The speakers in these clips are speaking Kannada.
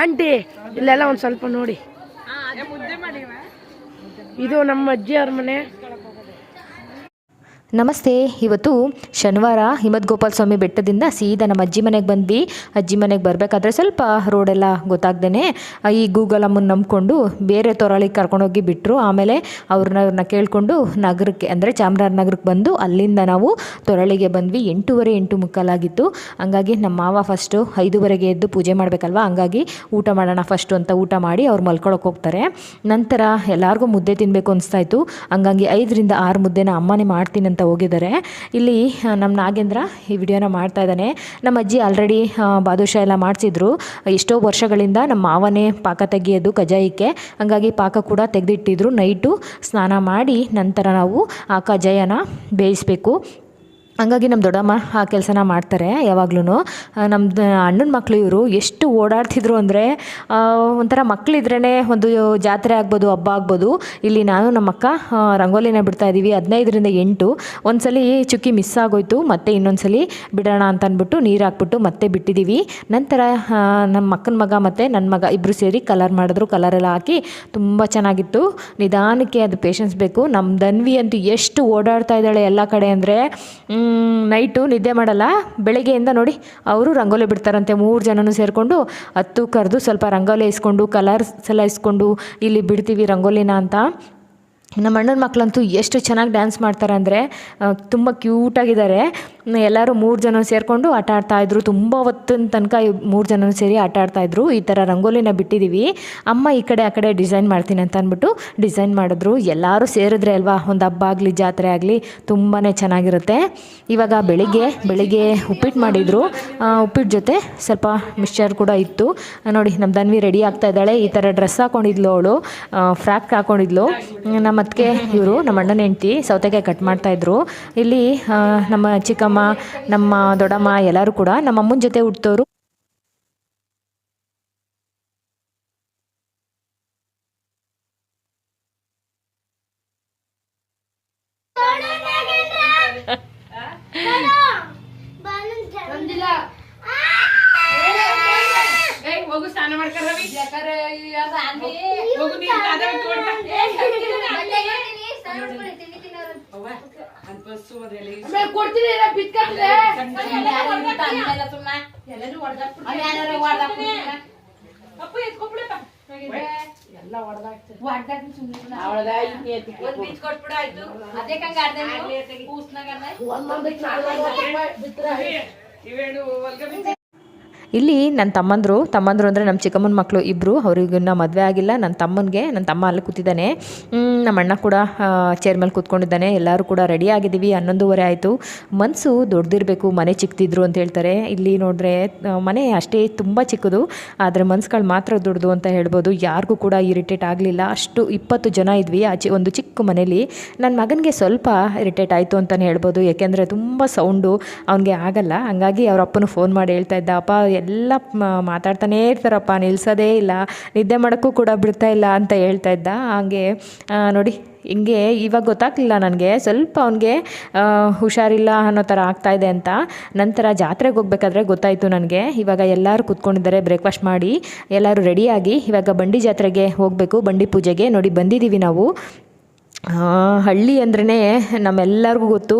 ಆಂಟಿ ಇಲ್ಲೆಲ್ಲ ಒಂದು ಸ್ವಲ್ಪ ನೋಡಿ. ಇದು ನಮ್ಮ ಅಜ್ಜಿಯವ್ರ ಮನೆ. ನಮಸ್ತೆ, ಇವತ್ತು ಶನಿವಾರ, ಹಿಮದ್ ಗೋಪಾಲ ಸ್ವಾಮಿ ಬೆಟ್ಟದಿಂದ ಸೀದಾ ನಮ್ಮ ಅಜ್ಜಿ ಮನೆಗೆ ಬಂದ್ವಿ. ಅಜ್ಜಿ ಮನೆಗೆ ಬರಬೇಕಾದ್ರೆ ಸ್ವಲ್ಪ ರೋಡೆಲ್ಲ ಗೊತ್ತಾಗ್ದೇ ಈ ಗೂಗಲ್ ಅಮ್ಮನ ನಂಬ್ಕೊಂಡು ಬೇರೆ ತೊರಳಿಗೆ ಕರ್ಕೊಂಡೋಗಿ ಬಿಟ್ಟರು ಆಮೇಲೆ ಅವ್ರನ್ನ ಅವ್ರನ್ನ ಕೇಳಿಕೊಂಡು ನಗರಕ್ಕೆ, ಅಂದರೆ ಚಾಮರಾಜನಗರಕ್ಕೆ ಬಂದು ಅಲ್ಲಿಂದ ನಾವು ತೊರಳಿಗೆ ಬಂದ್ವಿ. ಎಂಟೂವರೆ, ಎಂಟು ಮುಕ್ಕಾಲಾಗಿತ್ತು ಹಂಗಾಗಿ ನಮ್ಮ ಮಾವ ಫಸ್ಟು ಐದೂವರೆಗೆ ಎದ್ದು ಪೂಜೆ ಮಾಡಬೇಕಲ್ವ? ಹಂಗಾಗಿ ಊಟ ಮಾಡೋಣ ಫಸ್ಟು ಅಂತ ಊಟ ಮಾಡಿ ಅವ್ರು ಮಲ್ಕೊಳಕ್ಕೆ ಹೋಗ್ತಾರೆ. ನಂತರ ಎಲ್ಲರಿಗೂ ಮುದ್ದೆ ತಿನ್ನಬೇಕು ಅನಿಸ್ತಾಯಿತ್ತು ಹಂಗಾಗಿ ಐದರಿಂದ ಆರು ಮುದ್ದೆನ ಅಮ್ಮನೇ ಮಾಡ್ತೀನಿ ಅಂತ ಹೋಗಿದ್ದಾರೆ. ಇಲ್ಲಿ ನಮ್ಮ ನಾಗೇಂದ್ರ ಈ ವಿಡಿಯೋನ ಮಾಡ್ತಾ ಇದ್ದಾನೆ. ನಮ್ಮ ಅಜ್ಜಿ ಆಲ್ರೆಡಿ ಬಾದುಷಾ ಎಲ್ಲ ಮಾಡಿಸಿದ್ರು. ಎಷ್ಟೋ ವರ್ಷಗಳಿಂದ ನಮ್ಮ ಮಾವನೇ ಪಾಕ ತೆಗೆಯೋದು ಕಜಾಯಕ್ಕೆ ಹಂಗಾಗಿ ಪಾಕ ಕೂಡ ತೆಗೆದಿಟ್ಟಿದ್ರು. ನೈಟು ಸ್ನಾನ ಮಾಡಿ ನಂತರ ನಾವು ಆ ಕಜಾಯನ ಬೇಯಿಸಬೇಕು. ಹಂಗಾಗಿ ನಮ್ಮ ದೊಡ್ಡಮ್ಮ ಆ ಕೆಲಸನ ಮಾಡ್ತಾರೆ ಯಾವಾಗ್ಲೂ ನಮ್ಮದು ಅಣ್ಣನ ಮಕ್ಕಳು ಇವರು ಎಷ್ಟು ಓಡಾಡ್ತಿದ್ರು ಅಂದರೆ ಒಂಥರ ಮಕ್ಕಳಿದ್ರೇ ಒಂದು ಜಾತ್ರೆ ಆಗ್ಬೋದು, ಹಬ್ಬ ಆಗ್ಬೋದು. ಇಲ್ಲಿ ನಾನು ನಮ್ಮ ಅಕ್ಕ ರಂಗೋಲಿನ ಬಿಡ್ತಾ ಇದ್ದೀವಿ ಹದಿನೈದರಿಂದ ಎಂಟು. ಒಂದ್ಸಲಿ ಚುಕ್ಕಿ ಮಿಸ್ ಆಗೋಯ್ತು, ಮತ್ತೆ ಇನ್ನೊಂದ್ಸಲಿ ಬಿಡೋಣ ಅಂತ ಅಂದ್ಬಿಟ್ಟು ನೀರು ಹಾಕ್ಬಿಟ್ಟು ಮತ್ತೆ ಬಿಟ್ಟಿದ್ದೀವಿ ನಂತರ ನಮ್ಮ ಅಕ್ಕನ ಮಗ ಮತ್ತು ನನ್ನ ಮಗ ಇಬ್ಬರು ಸೇರಿ ಕಲರ್ ಮಾಡಿದ್ರು ಕಲರ್ ಎಲ್ಲ ಹಾಕಿ ತುಂಬ ಚೆನ್ನಾಗಿತ್ತು. ನಿಧಾನಕ್ಕೆ ಅದು ಪೇಷನ್ಸ್ ಬೇಕು. ನಮ್ಮ ದನ್ವಿ ಅಂತೂ ಎಷ್ಟು ಓಡಾಡ್ತಾ ಇದ್ದಾಳೆ ಎಲ್ಲ ಕಡೆ ಅಂದರೆ ನೈಟು ನಿದ್ದೆ ಮಾಡಲ್ಲ, ಬೆಳಗ್ಗೆಯಿಂದ ನೋಡಿ ಅವರು ರಂಗೋಲಿ ಬಿಡ್ತಾರಂತೆ. ಮೂರು ಜನನು ಸೇರಿಕೊಂಡು ಹತ್ತು ಕರೆದು ಸ್ವಲ್ಪ ರಂಗೋಲಿ ಇಸ್ಕೊಂಡು ಕಲರ್ಸ್ ಎಲ್ಲ ಇಸ್ಕೊಂಡು ಇಲ್ಲಿ ಬಿಡ್ತೀವಿ ರಂಗೋಲಿನ ಅಂತ ನಮ್ಮ ಅಣ್ಣನ ಮಕ್ಕಳಂತೂ ಎಷ್ಟು ಚೆನ್ನಾಗಿ ಡ್ಯಾನ್ಸ್ ಮಾಡ್ತಾರೆ ಅಂದರೆ ತುಂಬ ಕ್ಯೂಟಾಗಿದ್ದಾರೆ ಎಲ್ಲರೂ ಮೂರು ಜನ ಸೇರಿಕೊಂಡು ಆಟ ಆಡ್ತಾಯಿದ್ರು ತುಂಬ ಹೊತ್ತಿನ ತನಕ ಮೂರು ಜನ ಸೇರಿ ಆಟ ಆಡ್ತಾಯಿದ್ರು ಈ ಥರ ರಂಗೋಲಿನ ಬಿಟ್ಟಿದ್ದೀವಿ ಅಮ್ಮ ಈ ಕಡೆ ಆ ಕಡೆ ಡಿಸೈನ್ ಮಾಡ್ತೀನಿ ಅಂತ ಅಂದ್ಬಿಟ್ಟು ಡಿಸೈನ್ ಮಾಡಿದ್ರು. ಎಲ್ಲರೂ ಸೇರಿದ್ರೆ ಅಲ್ವಾ? ಒಂದು ಹಬ್ಬ ಆಗಲಿ, ಜಾತ್ರೆ ಆಗಲಿ ತುಂಬಾ ಚೆನ್ನಾಗಿರುತ್ತೆ. ಇವಾಗ ಬೆಳಿಗ್ಗೆ ಬೆಳಿಗ್ಗೆ ಉಪ್ಪಿಟ್ಟು ಮಾಡಿದರು. ಉಪ್ಪಿಟ್ಟು ಜೊತೆ ಸ್ವಲ್ಪ ಮಿಕ್ಸ್ಚರ್ ಕೂಡ ಇತ್ತು. ನೋಡಿ ನಮ್ಮ ದನ್ವಿ ರೆಡಿ ಆಗ್ತಾ ಇದ್ದಾಳೆ. ಈ ಥರ ಡ್ರೆಸ್ ಹಾಕೊಂಡಿದ್ಲು ಅವಳು. ಫ್ರಾಕ್ ಹಾಕೊಂಡಿದ್ಲು. ನಮ್ಮ ಅತ್ತಿಗೆ ಇವರು ನಮ್ಮ ಅಣ್ಣನ ಹೆಂಡ್ತಿ ಸೌತೆಕಾಯಿ ಕಟ್ ಮಾಡ್ತಾಯಿದ್ರು ಇಲ್ಲಿ ನಮ್ಮ ಚಿಕ್ಕಮ್ಮ, ನಮ್ಮ ದೊಡ್ಡಮ್ಮ ಎಲ್ಲರೂ ಕೂಡ ನಮ್ಮ ಅಮ್ಮನ ಜೊತೆ ಹುಟ್ಟೋರು ಹೋಗು, ಸ್ನಾನ ಮಾಡ್ಕರ ಹೋಗು, ನೀನು ಅದೇ ಕೊಡ್ತೀನಿ ಬಿತ್ಕಂದ್ರೆ ಅಪ್ಪ ಎತ್ಕೊಬಿಡಪ್ಪ ಎಲ್ಲ ಇವೇನು ಹೊಲ್ಗೆ ಇಲ್ಲಿ ನನ್ನ ತಮ್ಮಂದರು ತಮ್ಮಂದರು ಅಂದರೆ ನಮ್ಮ ಚಿಕ್ಕಮ್ಮನ ಮಕ್ಕಳು ಇಬ್ಬರು ಅವ್ರಿಗೆ ಇನ್ನೂ ಮದುವೆ ಆಗಿಲ್ಲ. ನನ್ನ ತಮ್ಮನಿಗೆ ನನ್ನ ತಮ್ಮ ಅಲ್ಲಿ ಕೂತಿದ್ದಾನೆ. ನಮ್ಮ ಅಣ್ಣ ಕೂಡ ಚೇರ್ ಮೇಲೆ ಕೂತ್ಕೊಂಡಿದ್ದಾನೆ. ಎಲ್ಲರೂ ಕೂಡ ರೆಡಿ ಆಗಿದ್ದೀವಿ. ಹನ್ನೊಂದುವರೆ ಆಯಿತು. ಮನಸ್ಸು ದೊಡ್ಡದಿರಬೇಕು ಮನೆ ಚಿಕ್ಕದಿದ್ರು ಅಂತ ಹೇಳ್ತಾರೆ. ಇಲ್ಲಿ ನೋಡಿದ್ರೆ ಮನೆ ಅಷ್ಟೇ ತುಂಬ ಚಿಕ್ಕದು. ಆದರೆ ಮನ್ಸುಗಳು ಮಾತ್ರ ದೊಡ್ಡದು ಅಂತ ಹೇಳ್ಬೋದು. ಯಾರಿಗೂ ಕೂಡ ಇರಿಟೇಟ್ ಆಗಲಿಲ್ಲ. ಅಷ್ಟು ಇಪ್ಪತ್ತು ಜನ ಇದ್ವಿ. ಆಚೆ ಒಂದು ಚಿಕ್ಕ ಮನೇಲಿ. ನನ್ನ ಮಗನಿಗೆ ಸ್ವಲ್ಪ ಇರಿಟೇಟ್ ಆಯಿತು ಅಂತಲೇ ಹೇಳ್ಬೋದು. ಯಾಕೆಂದರೆ ತುಂಬ ಸೌಂಡು. ಅವನಿಗೆ ಆಗಲ್ಲ. ಹಂಗಾಗಿ ಅವ್ರ ಫೋನ್ ಮಾಡಿ ಹೇಳ್ತಾ ಇದ್ದ, ಅಪ್ಪ ಎಲ್ಲ ಮಾತಾಡ್ತಾನೇ ಇರ್ತಾರಪ್ಪ, ನಿಲ್ಸೋದೇ ಇಲ್ಲ, ನಿದ್ದೆ ಮಾಡೋಕ್ಕೂ ಕೂಡ ಬಿಡ್ತಾ ಇಲ್ಲ ಅಂತ ಹೇಳ್ತಾ ಇದ್ದ. ಹಾಗೆ ನೋಡಿ, ಹಿಂಗೆ ಇವಾಗ ಗೊತ್ತಾಗ್ಲಿಲ್ಲ ನನಗೆ, ಸ್ವಲ್ಪ ಅವನಿಗೆ ಹುಷಾರಿಲ್ಲ ಅನ್ನೋ ಥರ ಆಗ್ತಾ ಇದೆ ಅಂತ. ನಂತರ ಜಾತ್ರೆಗೆ ಹೋಗ್ಬೇಕಾದ್ರೆ ಗೊತ್ತಾಯಿತು ನನಗೆ. ಇವಾಗ ಎಲ್ಲರೂ ಕೂತ್ಕೊಂಡಿದ್ದಾರೆ, ಬ್ರೇಕ್ಫಾಸ್ಟ್ ಮಾಡಿ, ಎಲ್ಲರೂ ರೆಡಿಯಾಗಿ ಇವಾಗ ಬಂಡಿ ಜಾತ್ರೆಗೆ ಹೋಗಬೇಕು, ಬಂಡಿ ಪೂಜೆಗೆ. ನೋಡಿ ಬಂದಿದ್ದೀವಿ ನಾವು. ಹಳ್ಳಿ ಅಂದ್ರೇ ನಮ್ಮೆಲ್ಲರಿಗೂ ಗೊತ್ತು,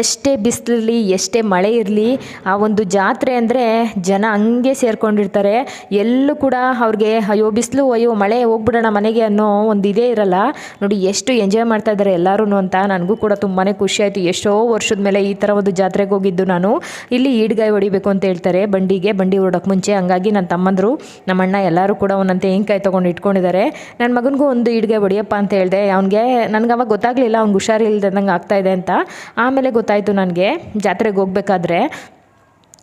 ಎಷ್ಟೇ ಬಿಸಿಲಿರಲಿ, ಎಷ್ಟೇ ಮಳೆ ಇರಲಿ, ಆ ಒಂದು ಜಾತ್ರೆ ಅಂದರೆ ಜನ ಹಂಗೆ ಸೇರ್ಕೊಂಡಿರ್ತಾರೆ. ಎಲ್ಲೂ ಕೂಡ ಅವ್ರಿಗೆ ಅಯ್ಯೋ ಬಿಸಿಲು, ಅಯ್ಯೋ ಮಳೆ ಹೋಗ್ಬಿಡೋಣ ಮನೆಗೆ ಅನ್ನೋ ಒಂದು ಇದೇ ಇರಲ್ಲ. ನೋಡಿ ಎಷ್ಟು ಎಂಜಾಯ್ ಮಾಡ್ತಾ ಇದ್ದಾರೆ ಎಲ್ಲರೂ ಅಂತ ನನಗೂ ಕೂಡ ತುಂಬಾ ಖುಷಿ ಆಯಿತು. ಎಷ್ಟೋ ವರ್ಷದ ಮೇಲೆ ಈ ಥರ ಒಂದು ಜಾತ್ರೆಗೆ ಹೋಗಿದ್ದು ನಾನು. ಇಲ್ಲಿ ಈಡ್ಗಾಯಿ ಹೊಡಿಬೇಕು ಅಂತ ಹೇಳ್ತಾರೆ. ಬಂಡಿಗೆ, ಬಂಡಿ ಹೊರಡೋಕೆ ಮುಂಚೆ ಹಂಗಾಗಿ ನನ್ನ ತಮ್ಮಂದರು ನಮ್ಮ ಅಣ್ಣ ಎಲ್ಲರೂ ಕೂಡ ಒಂದೊಂದು ತೆಂಗಿನಕಾಯಿ ತೊಗೊಂಡು ಇಟ್ಕೊಂಡಿದ್ದಾರೆ ನನ್ನ ಮಗನಿಗೂ ಒಂದು ಈಡ್ಗಾಯಿ ಹೊಡಿಯಪ್ಪ ಅಂತ ಹೇಳಿದೆ. ಅವನಿಗೆ ನನಗೆ ಅವಾಗ ಗೊತ್ತಾಗಲಿಲ್ಲ, ಅವ್ನಿಗೆ ಹುಷಾರಿಲ್ದಂಗೆ ಇದೆ ಅಂತ. ಆಮೇಲೆ ಗೊತ್ತಾಯಿತು ನನಗೆ, ಜಾತ್ರೆಗೆ ಹೋಗ್ಬೇಕಾದ್ರೆ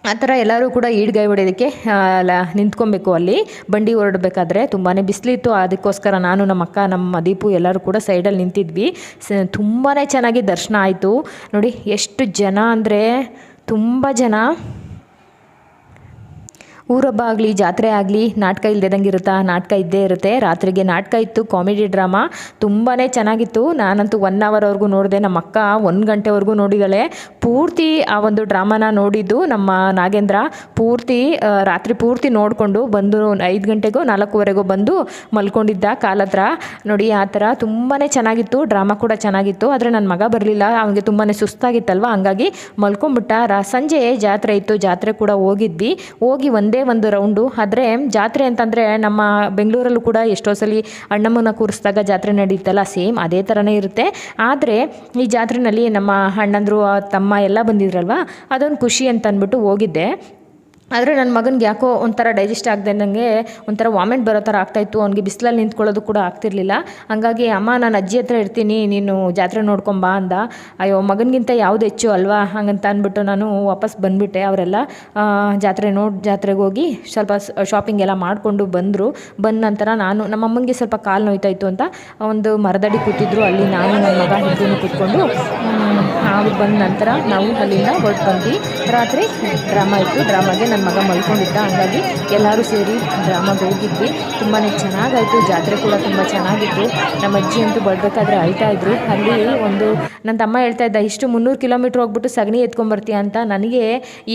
ಆ ಥರ ಎಲ್ಲರೂ ಕೂಡ ಈಡ್ಗೈ ಹೊಡೆಯೋದಕ್ಕೆ ಅಲ್ಲ ನಿಂತ್ಕೊಬೇಕು ಅಲ್ಲಿ. ಬಂಡಿ ಹೊರಡಬೇಕಾದ್ರೆ ತುಂಬಾ ಬಿಸಿಲಿತ್ತು. ಅದಕ್ಕೋಸ್ಕರ ನಾನು ನಮ್ಮ ಅಕ್ಕ, ನಮ್ಮ ದೀಪು ಎಲ್ಲರೂ ಕೂಡ ಸೈಡಲ್ಲಿ ನಿಂತಿದ್ವಿ. ಸ ತುಂಬಾ ಚೆನ್ನಾಗಿ ದರ್ಶನ ಆಯಿತು. ನೋಡಿ, ಎಷ್ಟು ಜನ ಅಂದರೆ ತುಂಬ ಜನ. ಊರಬ್ಬ ಆಗಲಿ, ಜಾತ್ರೆ ಆಗಲಿ, ನಾಟಕ ಇಲ್ದೇದಂಗೆ ಇರುತ್ತಾ? ನಾಟಕ ಇದ್ದೇ ಇರುತ್ತೆ. ರಾತ್ರಿಗೆ ನಾಟಕ ಇತ್ತು, ಕಾಮಿಡಿ ಡ್ರಾಮಾ. ತುಂಬಾ ಚೆನ್ನಾಗಿತ್ತು. ನಾನಂತೂ ಒನ್ ಅವರ್ವರೆಗೂ ನೋಡಿದೆ. ನಮ್ಮ ಅಕ್ಕ ಒಂದು ಗಂಟೆವರೆಗೂ ನೋಡಿದ್ದಾಳೆ ಪೂರ್ತಿ ಆ ಒಂದು ಡ್ರಾಮಾನ ನೋಡಿದ್ದು ನಮ್ಮ ನಾಗೇಂದ್ರ. ಪೂರ್ತಿ ರಾತ್ರಿ ಪೂರ್ತಿ ನೋಡಿಕೊಂಡು ಬಂದು ಐದು ಗಂಟೆಗೋ, ನಾಲ್ಕೂವರೆಗೋ ಬಂದು ಮಲ್ಕೊಂಡಿದ್ದ ಕಾಲ ಹತ್ರ ನೋಡಿ, ಆ ಥರ ತುಂಬಾ ಚೆನ್ನಾಗಿತ್ತು. ಡ್ರಾಮಾ ಕೂಡ ಚೆನ್ನಾಗಿತ್ತು. ಆದರೆ ನನ್ನ ಮಗ ಬರಲಿಲ್ಲ. ಅವನಿಗೆ ತುಂಬಾ ಸುಸ್ತಾಗಿತ್ತಲ್ವ? ಹಂಗಾಗಿ ಮಲ್ಕೊಂಬಿಟ್ಟ ರಾ ಸಂಜೆ ಜಾತ್ರೆ ಇತ್ತು. ಜಾತ್ರೆ ಕೂಡ ಹೋಗಿದ್ವಿ. ಹೋಗಿ ಒಂದೇ ಒಂದು ರೌಂಡು. ಆದರೆ ಜಾತ್ರೆ ಅಂತಂದರೆ ನಮ್ಮ ಬೆಂಗಳೂರಲ್ಲೂ ಕೂಡ ಎಷ್ಟೋ ಸಲ ಅಣ್ಣಮ್ಮನ ಕೂರಿಸಿದಾಗ ಜಾತ್ರೆ ನಡೆಯುತ್ತಲ್ಲ ಸೇಮ್ ಅದೇ ಥರನೇ ಇರುತ್ತೆ. ಆದರೆ ಈ ಜಾತ್ರೆನಲ್ಲಿ ನಮ್ಮ ಅಣ್ಣಂದರು ತಮ್ಮ ಎಲ್ಲ ಬಂದಿದ್ರಲ್ವ, ಅದೊಂದು ಖುಷಿ ಅಂತ ಅಂದ್ಬಿಟ್ಟು ಹೋಗಿದ್ದೆ. ಆದರೆ ನನ್ನ ಮಗನಿಗೆ ಯಾಕೋ ಒಂಥರ ಡೈಜೆಸ್ಟ್ ಆಗದೆ ನನಗೆ ಒಂಥರ ವಾಮಿಟ್ ಬರೋ ಥರ ಆಗ್ತಾಯಿತ್ತು ಅವ್ನಿಗೆ ಬಿಸಿಲಲ್ಲಿ ನಿಂತ್ಕೊಳ್ಳೋದು ಕೂಡ ಆಗ್ತಿರ್ಲಿಲ್ಲ. ಹಂಗಾಗಿ ಅಮ್ಮ, ನಾನು ಅಜ್ಜಿ ಹತ್ರ ಇರ್ತೀನಿ, ನೀನು ಜಾತ್ರೆ ನೋಡ್ಕೊಂಬಾ ಅಂದ. ಅಯ್ಯೋ, ಮಗನಿಗಿಂತ ಯಾವ್ದು ಹೆಚ್ಚು ಅಲ್ವಾ? ಹಂಗಂತ ಅಂದ್ಬಿಟ್ಟು ನಾನು ವಾಪಸ್ ಬಂದುಬಿಟ್ಟೆ ಅವರೆಲ್ಲ. ಜಾತ್ರೆ ನೋಡಿ, ಜಾತ್ರೆಗೆ ಹೋಗಿ ಸ್ವಲ್ಪ ಶಾಪಿಂಗ್ ಎಲ್ಲ ಮಾಡಿಕೊಂಡು ಬಂದರು. ಬಂದ ನಂತರ ನಾನು, ನಮ್ಮ ಅಮ್ಮನಿಗೆ ಸ್ವಲ್ಪ ಕಾಲು ನೋಯ್ತಾ ಇತ್ತು ಅಂತ ಒಂದು ಮರದಡಿ ಕೂತಿದ್ರು. ಅಲ್ಲಿ ನಾನು ನನ್ನ ಮಗ ಇಬ್ಬರೂ ಕೂತ್ಕೊಂಡು ಅವ್ರು ಬಂದ ನಂತರ ನಾವು ಅಲ್ಲಿಂದ ಹೊರಟು ಬಂದ್ವಿ. ರಾತ್ರಿ ಡ್ರಾಮಾ ಇತ್ತು. ಡ್ರಾಮಾಗೆ ನನ್ನ ಮಗ ಮಲ್ಕೊಂಡಿದ್ದ. ಹಂಗಾಗಿ ಎಲ್ಲರೂ ಸೇರಿ ಡ್ರಾಮಾಗೆ ಹೋಗಿದ್ವಿ. ತುಂಬಾ ಚೆನ್ನಾಗಾಯಿತು. ಜಾತ್ರೆ ಕೂಡ ತುಂಬ ಚೆನ್ನಾಗಿತ್ತು. ನಮ್ಮ ಅಜ್ಜಿ ಅಂತೂ ಬರಬೇಕಾದ್ರೆ ಅಳ್ತಾ ಇದ್ರು. ಅಲ್ಲಿ ಒಂದು ನನ್ನ ತಮ್ಮ ಹೇಳ್ತಾ ಇದ್ದ, ಇಷ್ಟು ಮುನ್ನೂರು ಕಿಲೋಮೀಟ್ರ್ ಹೋಗ್ಬಿಟ್ಟು ಸಗಣಿ ಎತ್ಕೊಂಬರ್ತೀಯ ಅಂತ. ನನಗೆ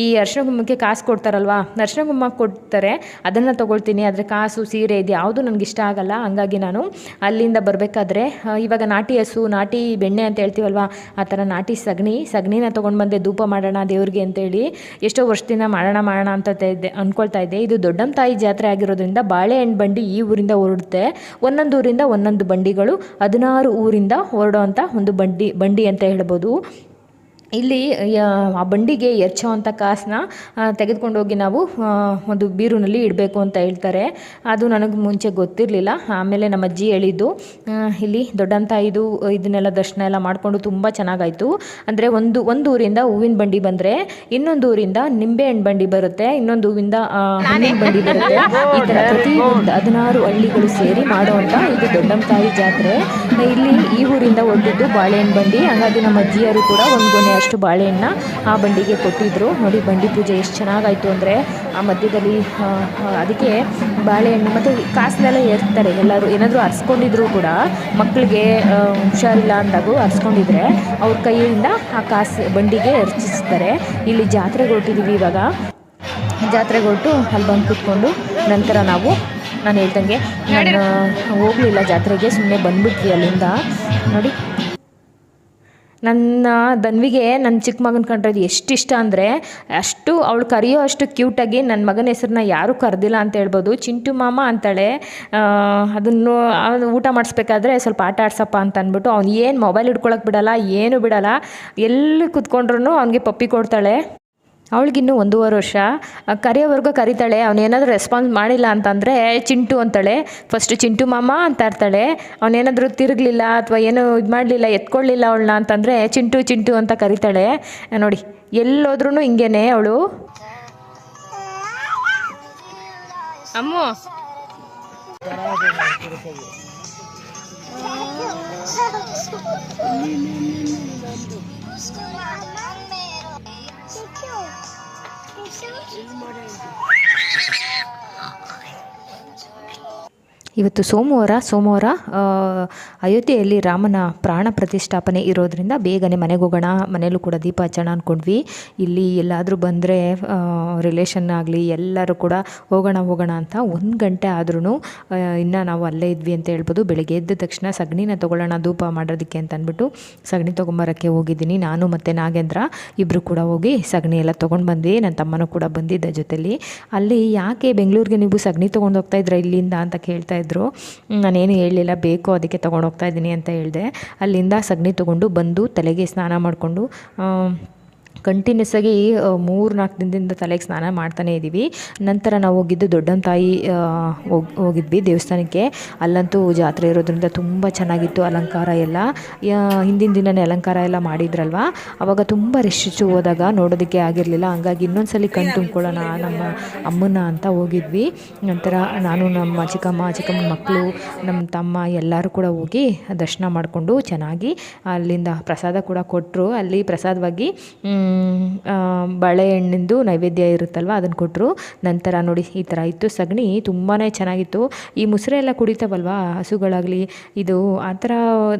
ಈ ಅರ್ಶಿನ ಕುಂಭಕ್ಕೆ ಕಾಸು ಕೊಡ್ತಾರಲ್ವಾ? ಅರ್ಶಿನ ಕುಂಭ ಕೊಡ್ತಾರೆ. ಅದನ್ನು ತೊಗೊಳ್ತೀನಿ. ಆದರೆ ಕಾಸು, ಸೀರೆ ಇದು ಯಾವುದು ನನಗೆ ಇಷ್ಟ ಆಗಲ್ಲ. ಹಂಗಾಗಿ ನಾನು ಅಲ್ಲಿಂದ ಬರಬೇಕಾದ್ರೆ ಇವಾಗ ನಾಟಿ ಹಸು, ನಾಟಿ ಬೆಣ್ಣೆ ಅಂತ ಹೇಳ್ತೀವಲ್ವಾ? ಆ ಥರ ನಾಟಿ ಸಗಣಿ. ಸಗಣಿನ ತೊಗೊಂಡು ಬಂದೆ ಧೂಪ ಮಾಡೋಣ ದೇವ್ರಿಗೆ ಅಂತೇಳಿ. ಎಷ್ಟೋ ವರ್ಷದಿಂದ ಮಾಡೋಣ ಮಾಡೋಣ ಅಂತ ಇದೆ, ಅನ್ಕೊಳ್ತಾ ಇದ್ದೆ ಇದು ದೊಡ್ಡಮ್ಮ ತಾಯಿ ಜಾತ್ರೆ ಆಗಿರೋದ್ರಿಂದ ಬಾಳೆಹಣ್ಣು ಬಂಡಿ ಈ ಊರಿಂದ ಹೊರಡುತ್ತೆ. ಒಂದೊಂದು ಊರಿಂದ ಒಂದೊಂದು ಬಂಡಿಗಳು, ಹದಿನಾರು ಊರಿಂದ ಹೊರಡೋವಂಥ ಒಂದು ಬಂಡಿ ಬಂಡಿ ಅಂತ ಹೇಳ್ಬೋದು. ಇಲ್ಲಿ ಆ ಬಂಡಿಗೆ ಎರ್ಚೋವಂಥ ಕಾಸನ್ನ ತೆಗೆದುಕೊಂಡು ಹೋಗಿ ನಾವು ಒಂದು ಬೀರುನಲ್ಲಿ ಇಡಬೇಕು ಅಂತ ಹೇಳ್ತಾರೆ. ಅದು ನನಗೆ ಮುಂಚೆ ಗೊತ್ತಿರಲಿಲ್ಲ. ಆಮೇಲೆ ನಮ್ಮ ಅಜ್ಜಿ ಹೇಳಿದ್ದು ಇಲ್ಲಿ ದೊಡ್ಡಂತ ಇದು ಇದನ್ನೆಲ್ಲ ದರ್ಶನ ಎಲ್ಲ ಮಾಡಿಕೊಂಡು ತುಂಬ ಚೆನ್ನಾಗಾಯಿತು. ಅಂದರೆ ಒಂದು ಒಂದು ಊರಿಂದ ಹೂವಿನ ಬಂಡಿ ಬಂದರೆ ಇನ್ನೊಂದು ಊರಿಂದ ನಿಂಬೆಹಣ್ಣು ಬಂಡಿ ಬರುತ್ತೆ ಇನ್ನೊಂದು ಹೂವಿಂದ ಹಣ್ಣಿನ ಬಂಡಿ ಬರುತ್ತೆ. ಈ ಥರ ಪ್ರತಿ ಒಂದು ಹದಿನಾರು ಹಳ್ಳಿಗಳು ಸೇರಿ ಮಾಡುವಂಥ ಇದು ದೊಡ್ಡಂತಾಯಿ ತಾಯಿ ಜಾತ್ರೆ. ಇಲ್ಲಿ ಈ ಊರಿಂದ ಹೊರಟಿದ್ದು ಬಾಳೆಹಣ್ಣು ಬಂಡಿ. ಹಾಗಾಗಿ ನಮ್ಮ ಅಜ್ಜಿಯರು ಕೂಡ ಒಂದು ಅಷ್ಟು ಬಾಳೆಹಣ್ಣ ಆ ಬಂಡಿಗೆ ಕೊಟ್ಟಿದ್ದರು ನೋಡಿ, ಬಂಡಿ ಪೂಜೆ ಎಷ್ಟು ಚೆನ್ನಾಗಾಯಿತು ಅಂದರೆ ಆ ಮಧ್ಯದಲ್ಲಿ ಅದಕ್ಕೆ ಬಾಳೆಹಣ್ಣು ಮತ್ತು ಕಾಸನ್ನೆಲ್ಲ ಏರ್ತಾರೆ ಎಲ್ಲರೂ ಏನಾದರೂ ಅರ್ಸ್ಕೊಂಡಿದ್ರು ಕೂಡ ಮಕ್ಕಳಿಗೆ ಹುಷಾರಿಲ್ಲ ಅಂದಾಗ ಅರ್ಸ್ಕೊಂಡಿದ್ರೆ ಅವ್ರ ಕೈಯಿಂದ ಆ ಕಾಸು ಬಂಡಿಗೆ ಎರ್ಚಿಸ್ತಾರೆ ಇಲ್ಲಿ ಜಾತ್ರೆಗೆ ಹೊರಟಿದ್ದೀವಿ ಇವಾಗ. ಜಾತ್ರೆಗೆ ಹೊರಟು ಅಲ್ಲಿ ಬಂದು ಕುತ್ಕೊಂಡು ನಂತರ ನಾವು, ನಾನು ಹೇಳ್ದಂಗೆ ನಾನು ಹೋಗಲಿಲ್ಲ ಜಾತ್ರೆಗೆ ಸುಮ್ಮನೆ ಬಂದ್ಬಿಟ್ವಿ ಅಲ್ಲಿಂದ. ನೋಡಿ. ನನ್ನ ದನ್ವಿಗೆ ನನ್ನ ಚಿಕ್ಕ ಮಗನ ಕಂಡ್ರೆ ಎಷ್ಟು ಇಷ್ಟ ಅಂದರೆ, ಅಷ್ಟು ಅವಳು ಕರೆಯೋ ಅಷ್ಟು ಕ್ಯೂಟಾಗಿ ನನ್ನ ಮಗನ ಹೆಸರನ್ನ ಯಾರೂ ಕರೆದಿಲ್ಲ ಅಂತ ಹೇಳ್ಬೋದು. ಚಿಂಟು ಮಾಮ ಅಂತಾಳೆ. ಅದನ್ನು ಊಟ ಮಾಡಿಸ್ಬೇಕಾದ್ರೆ ಸ್ವಲ್ಪ ಆಟ ಆಡ್ಸಪ್ಪ ಅಂತ ಅಂದ್ಬಿಟ್ಟು ಅವ್ನು ಏನು ಮೊಬೈಲ್ ಹಿಡ್ಕೊಳಕ್ಕೆ ಬಿಡಲ್ಲ, ಏನು ಬಿಡಲ್ಲ, ಎಲ್ಲಿ ಕುತ್ಕೊಂಡ್ರು ಅವನಿಗೆ ಪಪ್ಪಿ ಕೊಡ್ತಾಳೆ. ಅವಳಿಗಿನ್ನೂ ಒಂದೂವರೆ ವರ್ಷ. ಕರೆಯೋವರೆಗೂ ಕರಿತಾಳೆ. ಅವನೇನಾದರೂ ರೆಸ್ಪಾನ್ಸ್ ಮಾಡಿಲ್ಲ ಅಂತಂದರೆ ಚಿಂಟು ಅಂತಾಳೆ. ಫಸ್ಟ್ ಚಿಂಟು ಮಾಮ ಅಂತ ಇರ್ತಾಳೆ ಅವನೇನಾದರೂ ತಿರುಗಲಿಲ್ಲ ಅಥವಾ ಏನೂ ಇದು ಮಾಡಲಿಲ್ಲ ಎತ್ಕೊಳ್ಳಿಲ್ಲ ಅವಳನ್ನ ಅಂತಂದರೆ ಚಿಂಟು ಚಿಂಟು ಅಂತ ಕರಿತಾಳೆ. ನೋಡಿ ಎಲ್ಲೋದ್ರೂ ಹಿಂಗೇನೆ ಅವಳು. ಅಮ್ಮು. 你怎么这么 ಇವತ್ತು ಸೋಮವಾರ ಸೋಮವಾರ ಅಯೋಧ್ಯೆಯಲ್ಲಿ ರಾಮನ ಪ್ರಾಣ ಪ್ರತಿಷ್ಠಾಪನೆ ಇರೋದ್ರಿಂದ ಬೇಗನೆ ಮನೆಗೆ ಹೋಗೋಣ ಮನೇಲೂ ಕೂಡ ದೀಪ ಹಚ್ಚೋಣ ಅಂದ್ಕೊಂಡ್ವಿ ಇಲ್ಲಿ ಎಲ್ಲಾದರೂ ಬಂದರೆ ರಿಲೇಷನ್ ಆಗಲಿ, ಎಲ್ಲರೂ ಕೂಡ ಹೋಗೋಣ ಹೋಗೋಣ ಅಂತ ಒಂದು ಗಂಟೆ ಆದ್ರೂ ಇನ್ನು ನಾವು ಅಲ್ಲೇ ಇದ್ವಿ ಅಂತ ಹೇಳ್ಬೋದು. ಬೆಳಗ್ಗೆ ಎದ್ದ ತಕ್ಷಣ ಸಗಣಿನ ತೊಗೊಳ್ಳೋಣ, ಧೂಪ ಮಾಡೋದಕ್ಕೆ ಅಂತ ಅಂದ್ಬಿಟ್ಟು ಸಗಣಿ ತೊಗೊಂಬರೋಕ್ಕೆ ಹೋಗಿದ್ದೀನಿ. ನಾನು ಮತ್ತು ನಾಗೇಂದ್ರ ಇಬ್ಬರು ಕೂಡ ಹೋಗಿ ಸಗಣಿ ಎಲ್ಲ ತೊಗೊಂಡು ಬಂದ್ವಿ. ನನ್ನ ತಮ್ಮನೂ ಕೂಡ ಬಂದಿದ್ದ ಜೊತೆಯಲ್ಲಿ ಅಲ್ಲಿ ಯಾಕೆ ಬೆಂಗಳೂರಿಗೆ ನೀವು ಸಗಣಿ ತೊಗೊಂಡು ಹೋಗ್ತಾ ಇದ್ರ ಇಲ್ಲಿಂದ ಅಂತ ಕೇಳ್ತಾ ಹ್ಮ್, ನಾನೇನು ಹೇಳಲಿಲ್ಲ ಬೇಕು ಅದಕ್ಕೆ ತೊಗೊಂಡು ಹೋಗ್ತಾ ಇದ್ದೀನಿ ಅಂತ ಹೇಳಿದೆ. ಅಲ್ಲಿಂದ ಸಗಣಿ ತೊಗೊಂಡು ಬಂದು ತಲೆಗೆ ಸ್ನಾನ ಮಾಡಿಕೊಂಡು ಕಂಟಿನ್ಯೂಸ್ ಆಗಿ ಮೂರು ನಾಲ್ಕು ದಿನದಿಂದ ತಲೆಗೆ ಸ್ನಾನ ಮಾಡ್ತಾನೆ ಇದ್ದೀವಿ ನಂತರ ನಾವು ಹೋಗಿದ್ದು ದೊಡ್ಡಮ್ಮ ತಾಯಿ ಹೋಗಿದ್ವಿ ದೇವಸ್ಥಾನಕ್ಕೆ. ಅಲ್ಲಂತೂ ಜಾತ್ರೆ ಇರೋದ್ರಿಂದ ತುಂಬ ಚೆನ್ನಾಗಿತ್ತು ಅಲಂಕಾರ ಎಲ್ಲ. ಹಿಂದಿನ ದಿನನೇ ಅಲಂಕಾರ ಎಲ್ಲ ಮಾಡಿದ್ರಲ್ವ? ಅವಾಗ ತುಂಬ ರಿಶಿಚು ಹೋದಾಗ ನೋಡೋದಕ್ಕೆ ಆಗಿರಲಿಲ್ಲ. ಹಂಗಾಗಿ ಇನ್ನೊಂದ್ಸಲಿ ಕಣ್ ತುಂಬ್ಕೊಳ್ಳೋಣ, ನಮ್ಮ ಅಮ್ಮನ ಅಂತ ಹೋಗಿದ್ವಿ. ನಂತರ ನಾನು, ನಮ್ಮ ಚಿಕ್ಕಮ್ಮ ಚಿಕ್ಕಮ್ಮನ ಮಕ್ಕಳು ನಮ್ಮ ತಮ್ಮ ಎಲ್ಲರೂ ಕೂಡ ಹೋಗಿ ದರ್ಶನ ಮಾಡಿಕೊಂಡು ಚೆನ್ನಾಗಿ ಅಲ್ಲಿಂದ ಪ್ರಸಾದ ಕೂಡ ಕೊಟ್ಟರು ಅಲ್ಲಿ ಪ್ರಸಾದವಾಗಿ ಮ್, ಬಾಳೆಹಣ್ಣಿಂದು ನೈವೇದ್ಯ ಇರುತ್ತಲ್ವ ಅದನ್ನು ಕೊಟ್ಟರು ನಂತರ ನೋಡಿ ಈ ಥರ ಇತ್ತು. ಸಗಣಿ ತುಂಬಾ ಚೆನ್ನಾಗಿತ್ತು. ಈ ಮುಸ್ರೆ ಎಲ್ಲ ಕುಡಿತಾವಲ್ವ ಹಸುಗಳಾಗಲಿ ಇದು ಆ ಥರ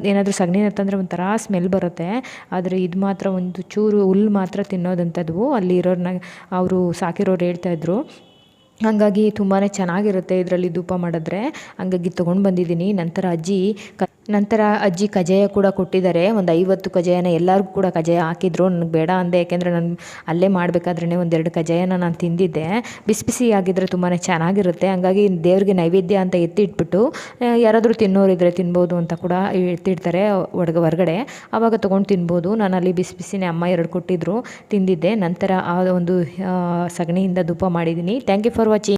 ಏನಾದರೂ ಸಗಣಿ ಅಂತಂದರೆ ಒಂಥರ ಸ್ಮೆಲ್ ಬರುತ್ತೆ. ಆದರೆ ಇದು ಮಾತ್ರ ಒಂದು ಚೂರು ಹುಲ್ಲು ಮಾತ್ರ ತಿನ್ನೋದಂಥದ್ದು. ಅಲ್ಲಿ ಇರೋರನ್ನ ಅವರು ಸಾಕಿರೋರು ಹೇಳ್ತಾಯಿದ್ರು ಹಾಗಾಗಿ ತುಂಬಾ ಚೆನ್ನಾಗಿರುತ್ತೆ ಇದರಲ್ಲಿ ಧೂಪ ಮಾಡಿದ್ರೆ. ಹಂಗಾಗಿ ತೊಗೊಂಡು ಬಂದಿದ್ದೀನಿ. ನಂತರ ಅಜ್ಜಿ ಕ ನಂತರ ಅಜ್ಜಿ ಕಜೆಯ ಕೂಡ ಕೊಟ್ಟಿದ್ದಾರೆ. ಒಂದು ಐವತ್ತು ಕಜಾಯನ ಎಲ್ಲರಿಗೂ ಕೂಡ ಕಜೆಯ ಹಾಕಿದ್ರು. ನನಗೆ ಬೇಡ ಅಂದೆ, ಯಾಕೆಂದರೆ ನಾನು ಅಲ್ಲೇ ಮಾಡಬೇಕಾದ್ರೇ ಒಂದೆರಡು ಕಜಾಯನ ನಾನು ತಿಂದಿದ್ದೆ. ಬಿಸಿ ಬಿಸಿ ಆಗಿದ್ರೆ ತುಂಬಾ ಚೆನ್ನಾಗಿರುತ್ತೆ. ಹಾಗಾಗಿ ದೇವ್ರಿಗೆ ನೈವೇದ್ಯ ಅಂತ ಎತ್ತಿಟ್ಬಿಟ್ಟು ಯಾರಾದರೂ ತಿನ್ನೋರಿದ್ರೆ ತಿನ್ಬೋದು ಅಂತ ಕೂಡ ಎತ್ತಿಡ್ತಾರೆ ಒಡಗ, ಹೊರಗಡೆ. ಆವಾಗ ತೊಗೊಂಡು ತಿನ್ಬೋದು. ನಾನು ಅಲ್ಲಿ ಬಿಸಿ ಬಿಸಿನೇ ಅಮ್ಮ ಎರಡು ಕೊಟ್ಟಿದ್ದರು ತಿಂದಿದ್ದೆ. ನಂತರ ಆ ಒಂದು ಸಗಣಿಯಿಂದ ಧೂಪ ಮಾಡಿದ್ದೀನಿ ಥ್ಯಾಂಕ್ ಯು ಫಾರ್ ವಾಚಿಂಗ್